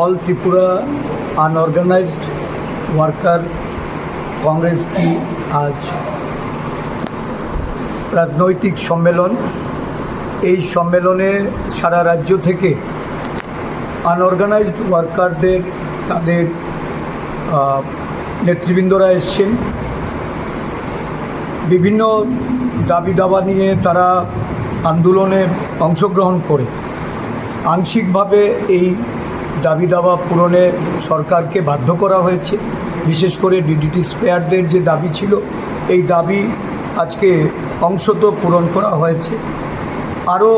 All Tripura unorganised worker congress কি আজ রাজনৈতিক সম্মেলন। এই সম্মেলনে সারা রাজ্য থেকে আনঅর্গানাইজড ওয়ার্কারদের তাদের নেতৃবৃন্দরা এসছেন। বিভিন্ন দাবি দাবা নিয়ে তারা আন্দোলনে অংশগ্রহণ করে। আংশিকভাবে এই দাবি দাবা পূরণে সরকারকে বাধ্য করা হয়েছে। বিশেষ করে ডিডিটি স্পেয়ারদের যে দাবি ছিল, এই দাবি আজকে অংশত পূরণ করা হয়েছে। আরও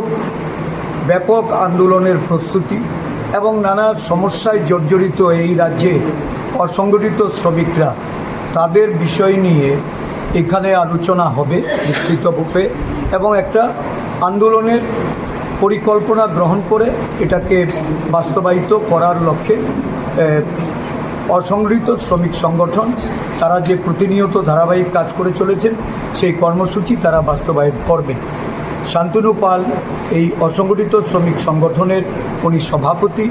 ব্যাপক আন্দোলনের প্রস্তুতি এবং নানা সমস্যায় জর্জরিত এই রাজ্যে অসংগঠিত শ্রমিকরা, তাদের বিষয় নিয়ে এখানে আলোচনা হবে বিস্তৃতরূপে এবং একটা আন্দোলনের পরিকল্পনা গ্রহণ করে এটাকে বাস্তবায়িত করার লক্ষ্যে এ, অসংগঠিত শ্রমিক সংগঠন তারা যে প্রতিনিয়ত ধারাবাহিক কাজ করে চলেছেন সেই কর্মসূচি তারা বাস্তবায়ন করবেন। শান্তনু পাল এই অসংগঠিত শ্রমিক সংগঠনের উনি সভাপতি।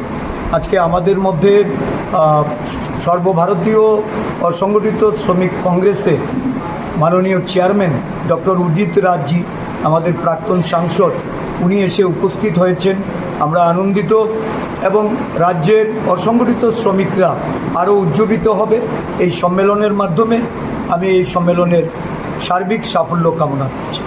আজকে আমাদের মধ্যে সর্বভারতীয় অসংগঠিত শ্রমিক কংগ্রেসের মাননীয় চেয়ারম্যান ডক্টর উদিত রাজজি আমাদের প্রাক্তন সাংসদ উনি এসে উপস্থিত হয়েছেন। আমরা আনন্দিত এবং রাজ্যের অসংগঠিত শ্রমিকরা আরও উজ্জীবিত হবে এই সম্মেলনের মাধ্যমে। আমি এই সম্মেলনের সার্বিক সাফল্য কামনা করছি।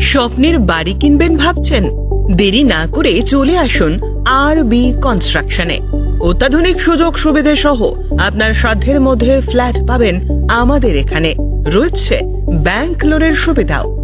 স্বপ্নের বাড়ি কিনবেন ভাবছেন? দেরি না করে চলে আসুন আর বি কনস্ট্রাকশনে অত্যাধুনিক সুযোগ সুবিধে সহ আপনার সাধ্যের মধ্যে ফ্ল্যাট পাবেন আমাদের এখানে। রয়েছে ব্যাংক লোনের সুবিধাও।